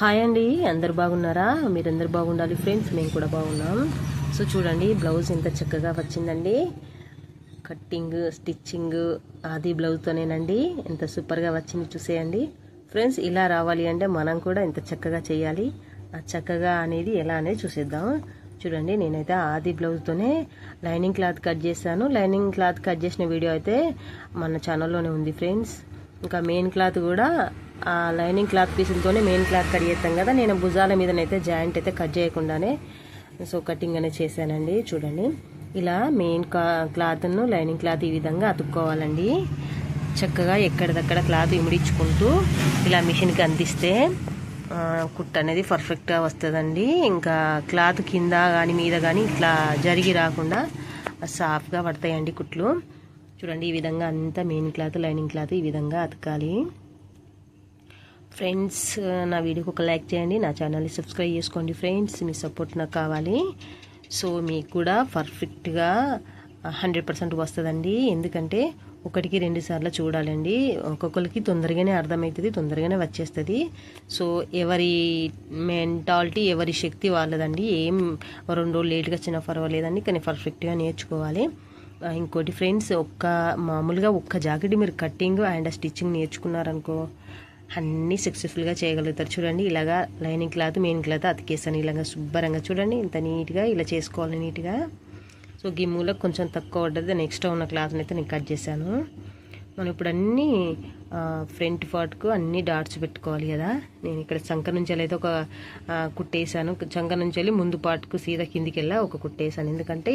Hi అండి అందరు బాగున్నారా? మీరందరు బాగుండాలి ఫ్రెండ్స్ మేము కూడా బాగున్నాం. సో చూడండి బ్లౌజ్ ఎంత చక్కగా వచ్చిందండి. కట్టింగ్ స్టిచ్చింగ్ ఆది బ్లౌజ్తోనేనండి ఎంత సూపర్గా వచ్చింది చూసేయండి. ఫ్రెండ్స్ ఇలా రావాలి అంటే మనం కూడా ఎంత చక్కగా చేయాలి. ఆ చక్కగా అనేది ఎలా అనేది చూసేద్దాం. చూడండి నేనైతే ఆది బ్లౌజ్తోనే లైనింగ్ క్లాత్ కట్ చేశాను. లైనింగ్ క్లాత్ కట్ చేసిన వీడియో అయితే మన ఛానల్లోనే ఉంది ఫ్రెండ్స్. ఇంకా మెయిన్ క్లాత్ కూడా ఆ లైనింగ్ క్లాత్ పీసులతోనే మెయిన్ క్లాత్ కట్ చేస్తాం కదా. నేను భుజాల మీదనైతే జాయింట్ అయితే కట్ చేయకుండానే సో కటింగ్ అనేది చేశానండి. చూడండి. ఇలా మెయిన్ క్లాత్ను లైనింగ్ క్లాత్ ఈ విధంగా అతుక్కోవాలండి. చక్కగా ఎక్కడిదక్కడ క్లాత్ ఇమిడించుకుంటూ ఇలా మిషన్కి అందిస్తే కుట్ కుట్ట అనేది పర్ఫెక్ట్గా వస్తుందండి. ఇంకా క్లాత్ కింద కానీ మీద కానీ ఇట్లా జరిగి రాకుండా సాఫ్ట్గా పడతాయండి కుట్లు. చూడండి ఈ విధంగా అంతా మెయిన్ క్లాత్ లైనింగ్ క్లాత్ ఈ విధంగా అతకాలి. ఫ్రెండ్స్ నా వీడియోకి ఒక లైక్ చేయండి నా ఛానల్ని సబ్స్క్రైబ్ చేసుకోండి ఫ్రెండ్స్ మీ సపోర్ట్ నాకు కావాలి. సో మీకు కూడా పర్ఫెక్ట్గా హండ్రెడ్ పర్సెంట్ వస్తుందండి. ఎందుకంటే ఒకటికి రెండు సార్లు చూడాలండి. ఒక్కొక్కరికి తొందరగానే అర్థమవుతుంది తొందరగానే వచ్చేస్తుంది. సో ఎవరి మెంటాలిటీ ఎవరి శక్తి వాళ్ళదండి. ఏం రెండు రోజులు లేట్గా వచ్చినా పర్వాలేదండి కానీ పర్ఫెక్ట్గా నేర్చుకోవాలి. ఇంకోటి ఫ్రెండ్స్ ఒక్క మామూలుగా ఒక్క జాకెట్ మీరు కట్టింగ్ అండ్ స్టిచ్చింగ్ నేర్చుకున్నారనుకో అన్నీ సక్సెస్ఫుల్గా చేయగలుగుతారు. చూడండి ఇలాగా లైనింగ్ క్లాత్ మెయిన్ క్లాత్ అతికేసాను ఇలాగా శుభ్రంగా చూడండి ఇంత నీట్గా ఇలా చేసుకోవాలి నీట్గా సో గిమ్ములో కొంచెం తక్కువ పడ్డది. నెక్స్ట్ ఉన్న క్లాత్ని అయితే నేను కట్ చేశాను. మనం ఇప్పుడు అన్నీ ఫ్రంట్ పార్ట్కు అన్ని డాట్స్ పెట్టుకోవాలి కదా. నేను ఇక్కడ చంక నుంచి వెళ్ళి అయితే ఒక కుట్టేసాను చంక నుంచి వెళ్ళి ముందు పార్ట్కు సీదా కిందికి వెళ్ళా ఒక కుట్టేసాను ఎందుకంటే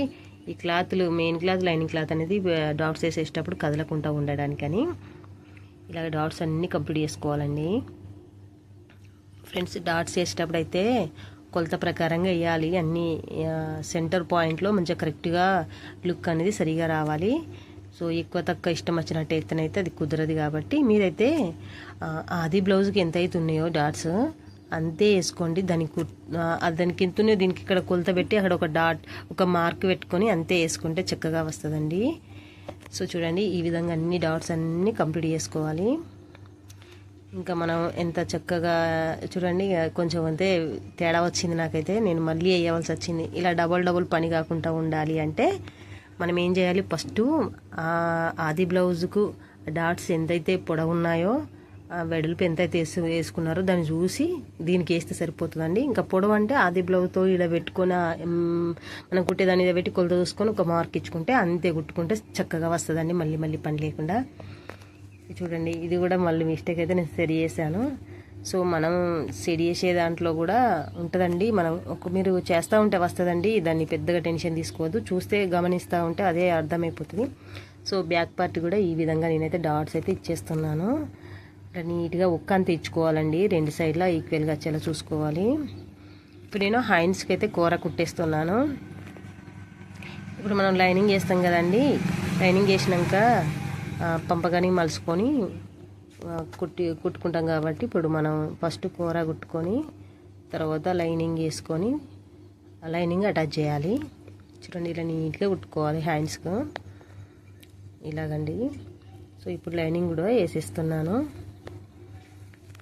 ఈ క్లాత్లు మెయిన్ క్లాత్ లైనింగ్ క్లాత్ అనేది డాట్స్ వేసేటప్పుడు కదలకుండా ఉండడానికని. ఇలాగ డాట్స్ అన్నీ కంప్లీట్ చేసుకోవాలండి. ఫ్రెండ్స్ డాట్స్ వేసేటప్పుడు అయితే కొలత ప్రకారంగా వేయాలి. అన్ని సెంటర్ పాయింట్లో మంచిగా కరెక్ట్గా లుక్ అనేది సరిగా రావాలి. సో ఎక్కువ తక్కువ ఇష్టం వచ్చినట్టు అయితేనైతే అది కుదరదు కాబట్టి మీరైతే ఆ, ఆది బ్లౌజ్కి ఎంత అయితే ఉన్నాయో డాట్స్ అంతే వేసుకోండి. దానికి దానికి ఎంత ఉన్నాయో దీనికి ఇక్కడ కొలత పెట్టి అక్కడ ఒక డాట్ ఒక మార్క్ పెట్టుకొని అంతే వేసుకుంటే చక్కగా వస్తుందండి. సో చూడండి ఈ విధంగా అన్ని డాట్స్ అన్నీ కంప్లీట్ చేసుకోవాలి. ఇంకా మనం ఎంత చక్కగా చూడండి కొంచెం అంతే తేడా వచ్చింది నాకైతే. నేను మళ్ళీ వేయవలసి వచ్చింది. ఇలా డబల్ డబుల్ పని కాకుండా ఉండాలి అంటే మనం ఏం చేయాలి? ఫస్ట్ ఆది బ్లౌజ్కు డాట్స్ ఎంతైతే పొడవున్నాయో ఉన్నాయో ఆ వెడల్పు వేసు వేసుకున్నారో దాన్ని చూసి దీనికి వేస్తే సరిపోతుందండి. ఇంకా పొడవు అంటే ఆది బ్లౌజ్తో ఇలా పెట్టుకొని మనం కుట్టేదాని ఇలా పెట్టి కొలత చూసుకొని ఒక మార్క్ ఇచ్చుకుంటే అంతే కుట్టుకుంటే చక్కగా వస్తుందండి. మళ్ళీ మళ్ళీ పని లేకుండా. చూడండి ఇది కూడా మళ్ళీ మిస్టేక్ అయితే నేను సరి చేశాను. సో మనం సెడి చేసే దాంట్లో కూడా ఉంటుందండి. మనం ఒక మీరు చేస్తూ ఉంటే వస్తుందండి. దాన్ని పెద్దగా టెన్షన్ తీసుకోవద్దు. చూస్తే గమనిస్తూ ఉంటే అదే అర్థమైపోతుంది. సో బ్యాక్ పార్ట్ కూడా ఈ విధంగా నేనైతే డాట్స్ అయితే ఇచ్చేస్తున్నాను. ఇట్లా నీట్గా ఒక్క అంత ఇచ్చుకోవాలండి రెండు సైడ్లా ఈక్వల్గా వచ్చేలా చూసుకోవాలి. ఇప్పుడు నేను హైన్స్కి అయితే కూర కుట్టేస్తున్నాను. ఇప్పుడు మనం లైనింగ్ వేస్తాం కదండి. లైనింగ్ వేసినాక పంపగానే పంపగాని మలుచుకొని కుట్టి కుట్టుకుంటాం కాబట్టి ఇప్పుడు మనం ఫస్ట్ కూర కుట్టుకొని తర్వాత లైనింగ్ వేసుకొని లైనింగ్ అటాచ్ చేయాలి. చూడండి ఇలా నీట్గా కుట్టుకోవాలి హ్యాండ్స్కు ఇలాగండి. సో ఇప్పుడు లైనింగ్ కూడా వేసేస్తున్నాను.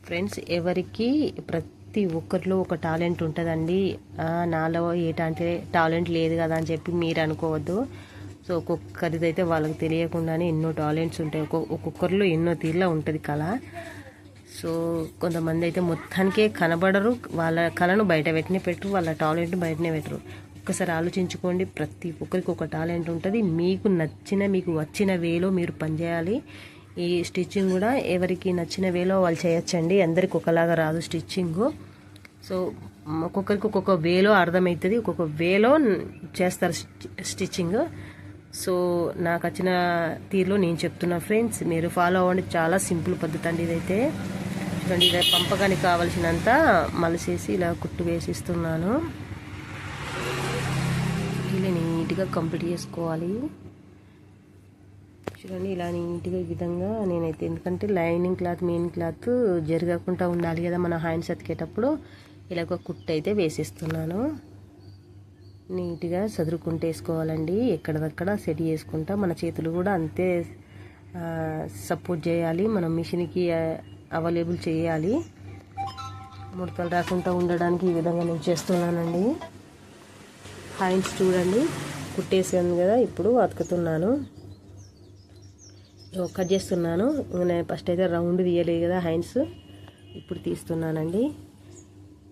ఫ్రెండ్స్ ఎవరికి ప్రతి ఒక్కరిలో ఒక టాలెంట్ ఉంటుందండి. నాలో ఏటంటే టాలెంట్ లేదు కదా అని చెప్పి మీరు అనుకోవద్దు. సో ఒక్కొక్కరిదైతే వాళ్ళకి తెలియకుండానే ఎన్నో టాలెంట్స్ ఉంటాయి. ఒక్కొక్క ఒక్కొక్కరిలో ఎన్నో తీరులో ఉంటుంది కళ. సో కొంతమంది అయితే మొత్తానికే కనబడరు. వాళ్ళ కళను బయట పెట్టినే పెట్టరు వాళ్ళ టాలెంట్ బయటనే పెట్టరు ఒక్కసారి ఆలోచించుకోండి ప్రతి ఒక్కరికి ఒక టాలెంట్ ఉంటుంది. మీకు నచ్చిన మీకు వచ్చిన వేలో మీరు పనిచేయాలి. ఈ స్టిచ్చింగ్ కూడా ఎవరికి నచ్చిన వేలో వాళ్ళు చేయొచ్చండి. అందరికి ఒకలాగా రాదు స్టిచ్చింగ్. సో ఒక్కొక్కరికి ఒక్కొక్క వేలో అర్థమవుతుంది. ఒక్కొక్క వేలో చేస్తారు స్టిచ్చింగ్. సో నాకు వచ్చిన తీరులో నేను చెప్తున్నా ఫ్రెండ్స్ మీరు ఫాలో అవ్వండి. చాలా సింపుల్ పద్ధతి అండి ఇదైతే. చూడండి ఇది పంపకానికి కావాల్సినంత మలసేసి ఇలా కుట్టు వేసిస్తున్నాను. ఇలా నీట్గా కంప్లీట్ చేసుకోవాలి. చూడండి ఇలా నీట్గా ఈ విధంగా నేనైతే ఎందుకంటే లైనింగ్ క్లాత్ మెయిన్ క్లాత్ జరగకుండా ఉండాలి కదా మన హ్యాండ్స్ అతికేటప్పుడు. ఇలా ఒక కుట్టు అయితే వేసేస్తున్నాను. నీట్గా చదురుకుంటూ వేసుకోవాలండి. ఎక్కడదక్కడ సెట్ చేసుకుంటా మన చేతులు కూడా అంతే సపోర్ట్ చేయాలి. మనం మిషన్కి అవైలబుల్ చేయాలి. ముడతలు రాకుండా ఉండడానికి ఈ విధంగా నేను చేస్తున్నానండి. హ్యాండ్స్ చూడండి. కుట్టేసాను కదా ఇప్పుడు అతుకుతున్నాను కట్ చేస్తున్నాను. నేను ఫస్ట్ అయితే రౌండ్ తీయలేదు కదా హ్యాండ్స్. ఇప్పుడు తీస్తున్నానండి.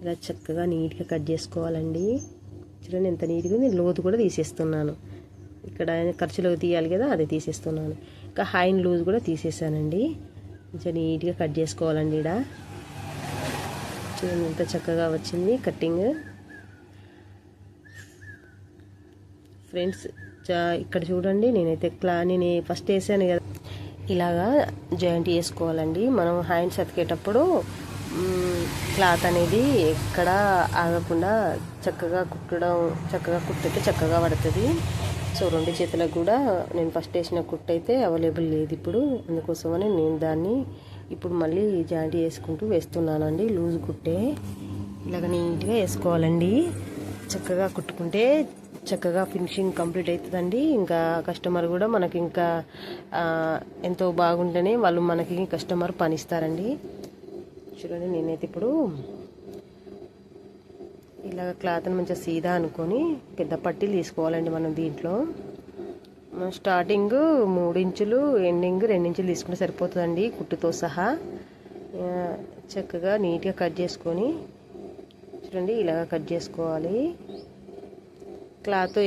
ఇలా చక్కగా నీట్గా కట్ చేసుకోవాలండి. చూడండి ఎంత నీట్గా నేను లోతు కూడా తీసేస్తున్నాను. ఇక్కడ ఖర్చులో తీయాలి కదా అది తీసేస్తున్నాను. ఇంకా హైన్ లూజ్ కూడా తీసేసానండి. కొంచెం నీట్గా కట్ చేసుకోవాలండి ఇక్కడ చూడండి ఎంత చక్కగా వచ్చింది కట్టింగ్. ఫ్రెండ్స్ ఇక్కడ చూడండి నేనైతే క్లా నేను ఫస్ట్ వేసాను కదా. ఇలాగా జాయింట్ చేసుకోవాలండి. మనం హ్యాండ్స్ అతికేటప్పుడు క్లాత్ అనేది ఎక్కడ ఆగకుండా చక్కగా కుట్టడం చక్కగా కుట్టితే చక్కగా పడుతుంది. సో రెండు చేతులకు కూడా నేను ఫస్ట్ వేసిన కుట్టు అయితే అవైలబుల్ లేదు ఇప్పుడు. అందుకోసమని నేను దాన్ని ఇప్పుడు మళ్ళీ జాయింట్ వేసుకుంటూ వేస్తున్నానండి లూజ్ కుట్టే. ఇలాగ నీట్గా వేసుకోవాలండి. చక్కగా కుట్టుకుంటే చక్కగా ఫినిషింగ్ కంప్లీట్ అవుతుందండి. ఇంకా కస్టమర్ కూడా మనకి ఇంకా ఎంతో బాగుంటేనే వాళ్ళు మనకి కస్టమర్ పనిస్తారండి. చూడండి నేనైతే ఇప్పుడు ఇలాగ క్లాత్ని మంచిగా సీదా అనుకొని పెద్ద పట్టీలు తీసుకోవాలండి మనం దీంట్లో. స్టార్టింగ్ మూడు ఇంచులు ఎండింగ్ రెండు ఇంచులు తీసుకుంటే సరిపోతుందండి కుట్టుతో సహా. చక్కగా నీట్గా కట్ చేసుకొని చూడండి ఇలాగ కట్ చేసుకోవాలి. క్లాత్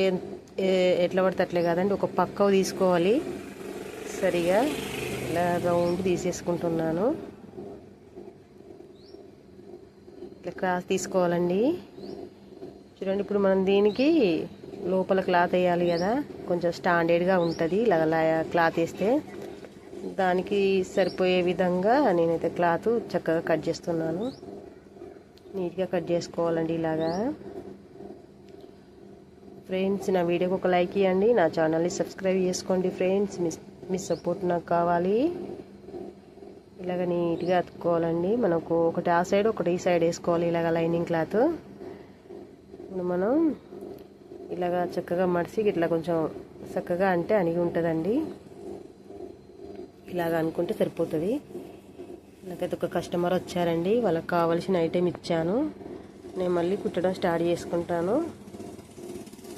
ఎట్లా పడితే అట్లే కాదండి. ఒక పక్క తీసుకోవాలి. సరిగా ఇలా రౌండ్ తీసేసుకుంటున్నాను. ఇట్లా క్లాత్ తీసుకోవాలండి. చూడండి ఇప్పుడు మనం దీనికి లోపల క్లాత్ వేయాలి కదా. కొంచెం స్టాండర్డ్గా ఉంటుంది. ఇలా క్లాత్ వేస్తే దానికి సరిపోయే విధంగా నేనైతే క్లాత్ చక్కగా కట్ చేస్తున్నాను. నీట్గా కట్ చేసుకోవాలండి ఇలాగా. ఫ్రెండ్స్ నా వీడియోకి ఒక లైక్ ఇవ్వండి నా ఛానల్ని సబ్స్క్రైబ్ చేసుకోండి ఫ్రెండ్స్. మీ మీ సపోర్ట్ నాకు కావాలి. ఇలాగ నీట్గా అతుక్కోవాలండి. మనకు ఒకటి ఆ సైడ్ ఒకటి ఈ సైడ్ వేసుకోవాలి ఇలాగ లైనింగ్ క్లాత్. మనం ఇలాగ చక్కగా మడిసి ఇట్లా కొంచెం చక్కగా అంటే అణిగి ఉంటుందండి. ఇలాగ అనుకుంటే సరిపోతుంది. నాకైతే ఒక కస్టమర్ వచ్చారండి. వాళ్ళకి కావాల్సిన ఐటెం ఇచ్చాను. నేను మళ్ళీ కుట్టడం స్టార్ట్ చేసుకుంటాను.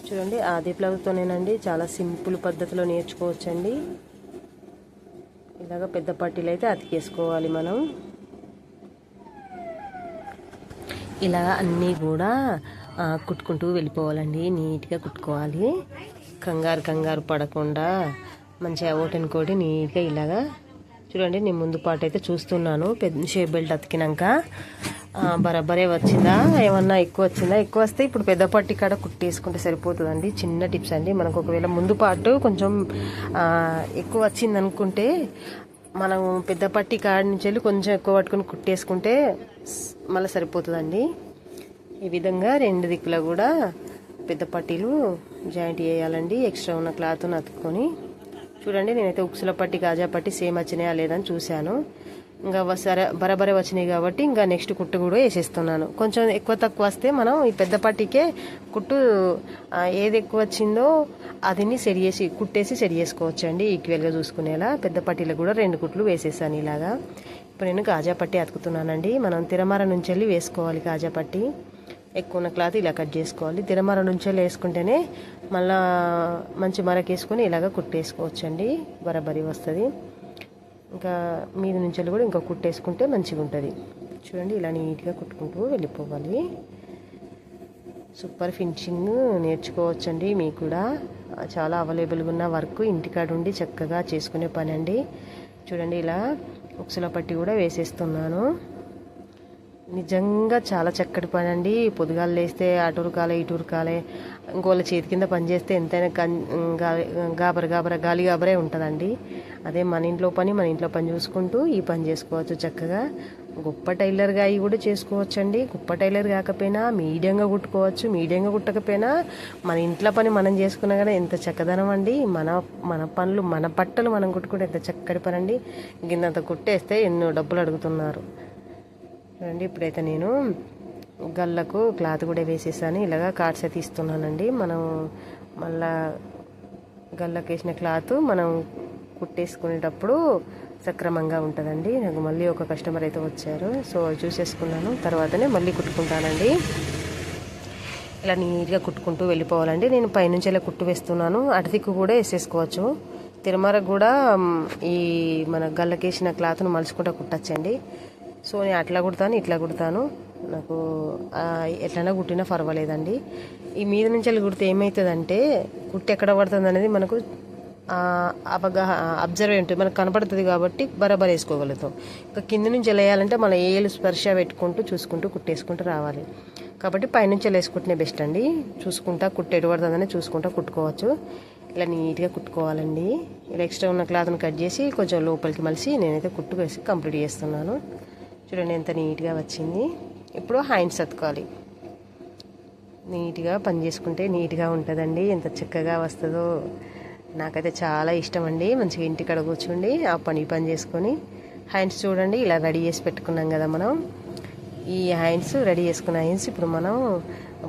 చూడండి ఆది బ్లౌజ్తోనేనండి చాలా సింపుల్ పద్ధతిలో నేర్చుకోవచ్చండి. ఇలాగ పెద్ద పట్టీలు అయితే అతికేసుకోవాలి మనం. ఇలా అన్నీ కూడా కుట్టుకుంటూ వెళ్ళిపోవాలండి నీట్గా కుట్టుకోవాలి. కంగారు కంగారు పడకుండా మంచిగా ఓటనుకోటి నీట్గా ఇలాగా చూడండి నేను ముందు పాటు అయితే చూస్తున్నాను పెద్ద షేప్ బెల్ట్ అతికినాక. బరాబరే వచ్చిందా? ఏమన్నా ఎక్కువ వచ్చిందా? ఎక్కువ వస్తే ఇప్పుడు పెద్ద పట్టి కాడ కుట్టేసుకుంటే సరిపోతుందండి. చిన్న టిప్స్ అండి. మనకు ఒకవేళ ముందు పాటు కొంచెం ఎక్కువ వచ్చింది అనుకుంటే మనం పెద్ద పట్టి కాడ నుంచి వెళ్ళి కొంచెం ఎక్కువ పట్టుకుని కుట్టేసుకుంటే మళ్ళీ సరిపోతుందండి. ఈ విధంగా రెండు దిక్కులా కూడా పెద్ద పట్టీలు జాయింట్ చేయాలండి. ఎక్స్ట్రా ఉన్న క్లాత్ను అతుక్కొని. చూడండి నేనైతే ఉక్సుల పట్టి గాజా పట్టి సేమ్ వచ్చినాయా లేదని చూశాను. ఇంకా సరే బరబరే వచ్చినాయి కాబట్టి ఇంకా నెక్స్ట్ కుట్టు కూడా వేసేస్తున్నాను. కొంచెం ఎక్కువ తక్కువ వస్తే మనం ఈ పెద్ద పట్టికే కుట్టు ఏది ఎక్కువ వచ్చిందో అదిని సెట్ చేసి కుట్టేసి సెట్ చేసుకోవచ్చు అండి ఈక్వల్గా చూసుకునేలా పెద్ద పట్టీలో కూడా రెండు కుట్లు వేసేసాను ఇలాగా. ఇప్పుడు నేను గాజా పట్టి అతుకుతున్నానండి. మనం తిరమర నుంచి వెళ్ళి వేసుకోవాలి గాజా పట్టి. ఎక్కువ ఉన్న క్లాత్ ఇలా కట్ చేసుకోవాలి. తిరమర నుంచి వేసుకుంటేనే మళ్ళీ మంచి మరకేసుకొని ఇలాగ కుట్టేసుకోవచ్చండి. బరబరి వస్తుంది. ఇంకా మీద నుంచి కూడా ఇంకా కుట్టేసుకుంటే మంచిగా ఉంటుంది. చూడండి ఇలా నీట్గా కుట్టుకుంటూ వెళ్ళిపోవాలి. సూపర్ ఫినిషింగ్ నేర్చుకోవచ్చండి మీకు కూడా. చాలా అవైలబుల్గా ఉన్న వర్క్ ఇంటికాడ ఉండి చక్కగా చేసుకునే పని అండి చూడండి ఇలా ఉక్సుల పట్టి కూడా వేసేస్తున్నాను. నిజంగా చాలా చక్కటి పని అండి పొద్దుగాలు లేస్తే అటు ఉరకాలే ఇటు ఉరకాలే. ఇంకోళ్ళ చేతి కింద పని చేస్తే ఎంతైనా గాబర గాబర గాలి గాబరే ఉంటుందండి. అదే మన ఇంట్లో పని మన ఇంట్లో పని చూసుకుంటూ ఈ పని చేసుకోవచ్చు చక్కగా. గొప్ప టైలర్గా అవి కూడా చేసుకోవచ్చండి. గొప్ప టైలర్ కాకపోయినా మీడియంగా కుట్టుకోవచ్చు మీడియంగా కుట్టకపోయినా మన ఇంట్లో పని మనం చేసుకున్నా కానీ ఎంత చక్కదనం అండి. మన మన పనులు మన బట్టలు మనం కుట్టుకుంటే ఎంత చక్కటి పని అండి గిన్నంత కుట్టేస్తే ఎన్నో డబ్బులు అడుగుతున్నారు. రండి ఇప్పుడైతే నేను గల్లకు క్లాత్ కూడా వేసేసాను. ఇలాగా కార్డ్స్ అయితే ఇస్తున్నానండి. మనం మళ్ళా గల్లకు వేసిన క్లాత్ మనం కుట్టేసుకునేటప్పుడు సక్రమంగా ఉంటుందండి. నాకు మళ్ళీ ఒక కస్టమర్ అయితే వచ్చారు. సో చూసేసుకున్నాను. తర్వాతనే మళ్ళీ కుట్టుకుంటానండి. ఇలా నీట్గా కుట్టుకుంటూ వెళ్ళిపోవాలండి. నేను పైనుంచి ఇలా కుట్టు వేస్తున్నాను. అటుదిక్కు కూడా వేసేసుకోవచ్చు. తిరుమలకు కూడా ఈ మన గల్లకేసిన క్లాత్ను మలుచుకుంటూ కుట్టచ్చండి. సో నేను అట్లా కుడతాను ఇట్లా కుడతాను. నాకు ఎట్లైనా కుట్టినా పర్వాలేదండి. ఈ మీద నుంచి వెళ్ళి కుడితే ఏమవుతుందంటే కుట్టి ఎక్కడ పడుతుంది అనేది మనకు అవగాహ అవగాహన అబ్జర్వ్ ఉంటుంది మనకు కనపడుతుంది కాబట్టి బరాబర్ వేసుకోగలుగుతాం. ఇంకా కింద నుంచి ఎలా వేయాలంటే మన ఏలు స్పర్శ పెట్టుకుంటూ చూసుకుంటూ కుట్టేసుకుంటూ రావాలి. కాబట్టి పైనుంచి ఎలా వేసుకుంటేనే బెస్ట్ అండి. చూసుకుంటా కుట్టు పడుతుందని చూసుకుంటా కుట్టుకోవచ్చు. ఇలా నీట్గా కుట్టుకోవాలండి. ఇలా ఎక్స్ట్రా ఉన్న క్లాత్ని కట్ చేసి కొంచెం లోపలికి మలిసి నేనైతే కుట్టు వేసి కంప్లీట్ చేస్తున్నాను. చూడండి ఎంత నీట్గా వచ్చింది. ఇప్పుడు హ్యాండ్స్ అతుకోవాలి నీట్గా పని చేసుకుంటే నీట్గా ఉంటుందండి. ఎంత చక్కగా వస్తుందో నాకైతే చాలా ఇష్టం అండి మంచిగా ఇంటికాడ కూర్చోండి ఆ పని పని చేసుకొని హ్యాండ్స్ చూడండి. ఇలా రెడీ చేసి పెట్టుకున్నాం కదా మనం. ఈ హ్యాండ్స్ రెడీ చేసుకున్న హ్యాండ్స్ ఇప్పుడు మనం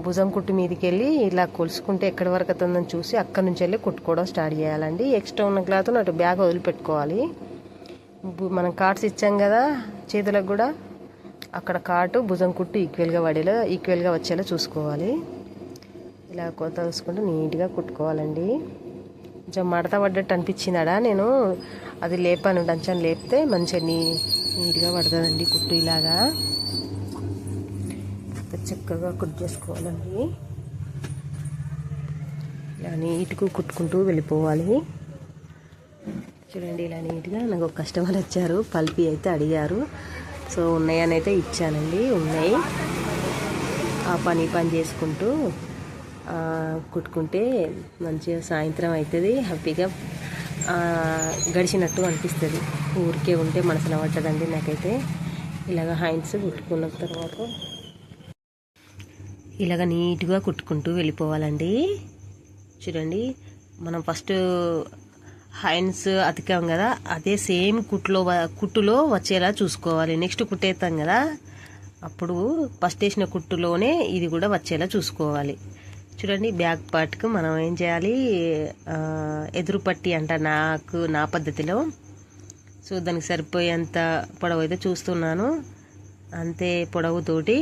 భుజం కుట్టు మీదకి వెళ్ళి ఇలా కొలుసుకుంటే ఎక్కడి వరకు అవుతుందని చూసి అక్కడ నుంచి వెళ్ళి కుట్టుకోవడం స్టార్ట్ చేయాలండి. ఎక్స్ట్రా ఉన్న క్లాత్ అటు బ్యాగ్ వదిలిపెట్టుకోవాలి. మనం కార్డ్స్ ఇచ్చాం కదా చేతులకు కూడా. అక్కడ కాటు భుజం కుట్టు ఈక్వల్గా పడేలా ఈక్వల్గా వచ్చేలా చూసుకోవాలి. ఇలా కొత్త చూసుకుంటూ నీట్గా కుట్టుకోవాలండి. కొంచెం మడత పడ్డట్టు అనిపించిందడా నేను. అది లేపాను డంచాను లేపితే మంచిగా నీ నీట్గా పడుతుందండి కుట్టు ఇలాగా. చక్కగా కుట్ చేసుకోవాలండి. ఇలా నీట్గా కుట్టుకుంటూ వెళ్ళిపోవాలి. చూడండి ఇలా నీట్గా నాకు ఒక కస్టమర్ వచ్చారు. పల్పి అయితే అడిగారు. సో ఉన్నాయని అయితే ఇచ్చానండి. ఉన్నాయి. ఆ పని పని చేసుకుంటూ కుట్టుకుంటే మంచిగా సాయంత్రం అవుతుంది హ్యాపీగా గడిచినట్టు అనిపిస్తుంది. ఊరికే ఉంటే మనసున పట్టదండి నాకైతే. ఇలాగ హ్యాండ్స్ కుట్టుకున్న తర్వాత ఇలాగ నీట్గా కుట్టుకుంటూ వెళ్ళిపోవాలండి. చూడండి మనం ఫస్ట్ హ్యాండ్స్ అతికాం కదా అదే సేమ్ కుట్లో కుట్టులో వచ్చేలా చూసుకోవాలి. నెక్స్ట్ కుట్టేస్తాం కదా అప్పుడు ఫస్ట్ వేసిన కుట్టులోనే ఇది కూడా వచ్చేలా చూసుకోవాలి. చూడండి బ్యాక్ పార్ట్కి మనం ఏం చేయాలి? ఎదురు పట్టి అంట నాకు నా పద్ధతిలో. సో దానికి సరిపోయేంత పొడవు అయితే చూస్తున్నాను. అంతే పొడవుతోటి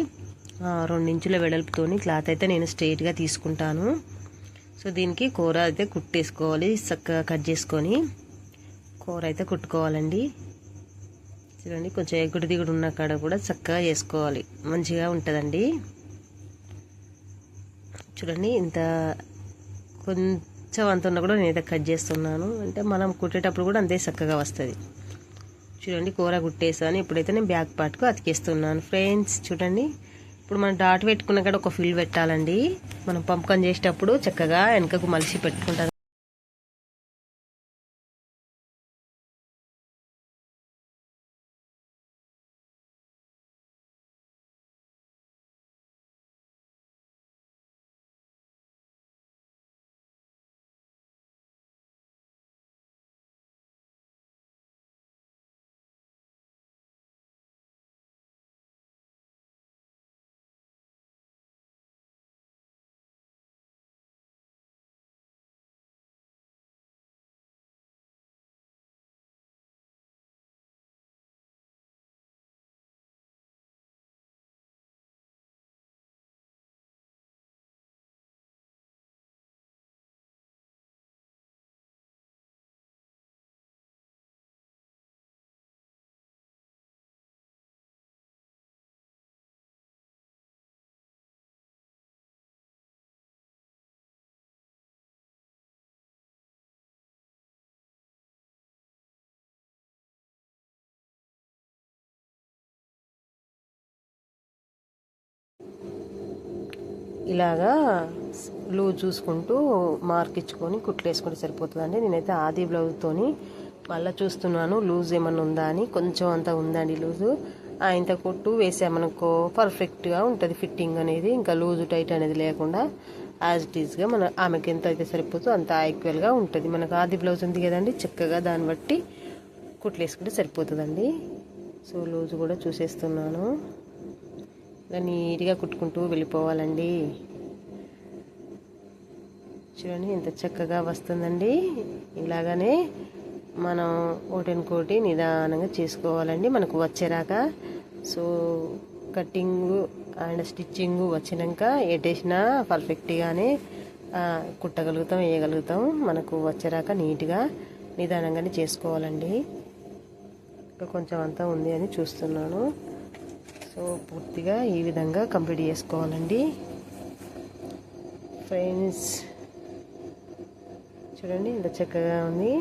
రెండు ఇంచుల వెడల్పుతోని క్లాత్ అయితే నేను స్ట్రైట్గా తీసుకుంటాను. సో దీనికి కూర అయితే కుట్టేసుకోవాలి చక్కగా కట్ చేసుకొని కూర అయితే కుట్టుకోవాలండి. చూడండి కొంచెం ఎగుడు దిగుడు ఉన్న కాడ కూడా చక్కగా చేసుకోవాలి. మంచిగా ఉంటుందండి. చూడండి ఇంత కొంచెం అంత ఉన్నా కూడా నేనైతే కట్ చేస్తున్నాను. అంటే మనం కుట్టేటప్పుడు కూడా అంతే చక్కగా వస్తుంది. చూడండి కూర కుట్టేసాను. ఇప్పుడైతే నేను బ్యాక్ పార్ట్కు అతికేస్తున్నాను. ఫ్రెండ్స్ చూడండి ఇప్పుడు మనం డాట్ పెట్టుకున్న కాడ ఒక ఫిల్ పెట్టాలండి. మనం పంపకం చేసేటప్పుడు చక్కగా వెనకకు మలిసి పెట్టుకుంటాం. ఇలాగా లూజ్ చూసుకుంటూ మార్క్ ఇచ్చుకొని కుట్లు వేసుకుంటే సరిపోతుందండి. నేనైతే ఆది బ్లౌజ్తోని మళ్ళీ చూస్తున్నాను. లూజ్ ఏమన్నా ఉందా అని. కొంచెం అంత ఉందండి లూజు. ఆ ఇంత కుట్టు వేసామనుకో పర్ఫెక్ట్గా ఉంటుంది ఫిట్టింగ్ అనేది. ఇంకా లూజు టైట్ అనేది లేకుండా యాజ్ ఇట్ ఈస్గా మన ఆమెకి ఎంత అయితే సరిపోతుందో అంత ఈక్వల్గా ఉంటుంది. మనకు ఆది బ్లౌజ్ ఉంది కదండి చక్కగా దాన్ని బట్టి కుట్లు వేసుకుంటే సరిపోతుందండి. సో లూజు కూడా చూసేస్తున్నాను. ఇలా నీట్గా కుట్టుకుంటూ వెళ్ళిపోవాలండి. చూడండి ఎంత చక్కగా వస్తుందండి. ఇలాగనే మనం ఒకటినుకోటి నిదానంగా చేసుకోవాలండి మనకు వచ్చేరాక. సో కటింగు అండ్ స్టిచ్చింగ్ వచ్చినాక ఎటేసినా పర్ఫెక్ట్గానే కుట్టగలుగుతాం వేయగలుగుతాం. మనకు వచ్చేరాక నీట్గా నిదానంగానే చేసుకోవాలండి. ఇంకా కొంచెం అంతా ఉంది అని చూస్తున్నాను. సో పూర్తిగా ఈ విధంగా కంప్లీట్ చేసుకోవాలండి. ఫ్రెండ్స్ చూడండి ఇంత చక్కగా ఉంది.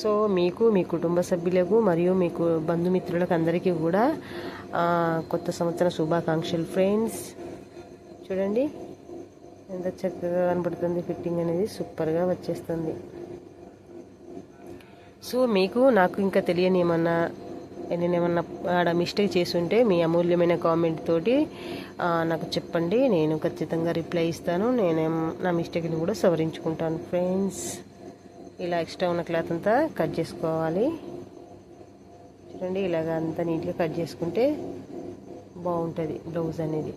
సో మీకు మీ కుటుంబ సభ్యులకు మరియు మీకు బంధుమిత్రులకు అందరికీ కూడా కొత్త సంవత్సర శుభాకాంక్షలు. ఫ్రెండ్స్ చూడండి ఎంత చక్కగా కనబడుతుంది ఫిట్టింగ్ అనేది సూపర్గా వచ్చేస్తుంది. సో మీకు నాకు ఇంకా తెలియని ఏమన్నా నేను ఏమన్నా ఆడ మిస్టేక్ చేసి ఉంటే మీ అమూల్యమైన కామెంట్ తోటి నాకు చెప్పండి. నేను ఖచ్చితంగా రిప్లై ఇస్తాను. నేను నా మిస్టేక్ని కూడా సవరించుకుంటాను ఫ్రెండ్స్. ఇలా ఎక్స్ట్రా ఉన్న క్లాత్ అంతా కట్ చేసుకోవాలి. చూడండి ఇలాగ అంతా నీట్గా కట్ చేసుకుంటే బాగుంటుంది బ్లౌజ్ అనేది.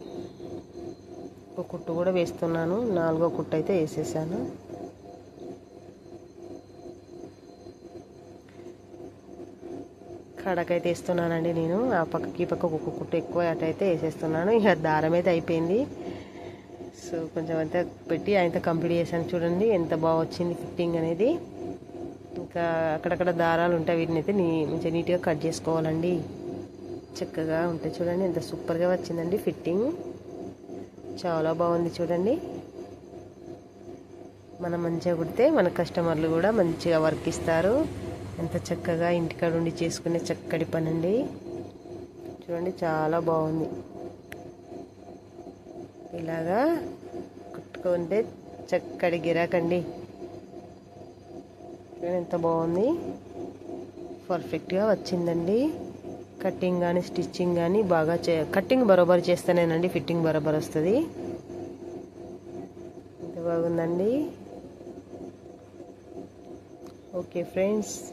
ఒక కుట్టు కూడా వేస్తున్నాను. నాలుగో కుట్టు అయితే వేసేసాను. కడకైతే వేస్తున్నానండి నేను. ఆ పక్కకి పక్కకు పక్క ఒక్కొక్క కుట్టు ఎక్కువ అటైతే వేసేస్తున్నాను. ఇక దారం అయితే అయిపోయింది. సో కొంచెం అంతా పెట్టి ఆయనతో కంప్లీట్ చేశాను. చూడండి ఎంత బాగా వచ్చింది ఫిట్టింగ్ అనేది. ఇంకా అక్కడక్కడ దారాలు ఉంటాయి. వీటిని అయితే నీ మంచిగా నీట్గా కట్ చేసుకోవాలండి. చక్కగా ఉంటాయి చూడండి. ఎంత సూపర్గా వచ్చిందండి ఫిట్టింగ్. చాలా బాగుంది చూడండి. మనం మంచిగా కుడితే మన కస్టమర్లు కూడా మంచిగా వర్క్ ఇస్తారు. ఎంత చక్కగా ఇంటికాడ ఉండి చేసుకునే చక్కటి పని అండి చూడండి చాలా బాగుంది. ఇలాగా కుట్టుకుంటే చక్కటి గిరాకండి. ఎంత బాగుంది. పర్ఫెక్ట్గా వచ్చిందండి. కటింగ్ కానీ స్టిచ్చింగ్ కానీ బాగా చే కటింగ్ బరోబర్ చేస్తేనేనండి ఫిట్టింగ్ బరోబర్ వస్తుంది. ఎంత బాగుందండి. Okay friends.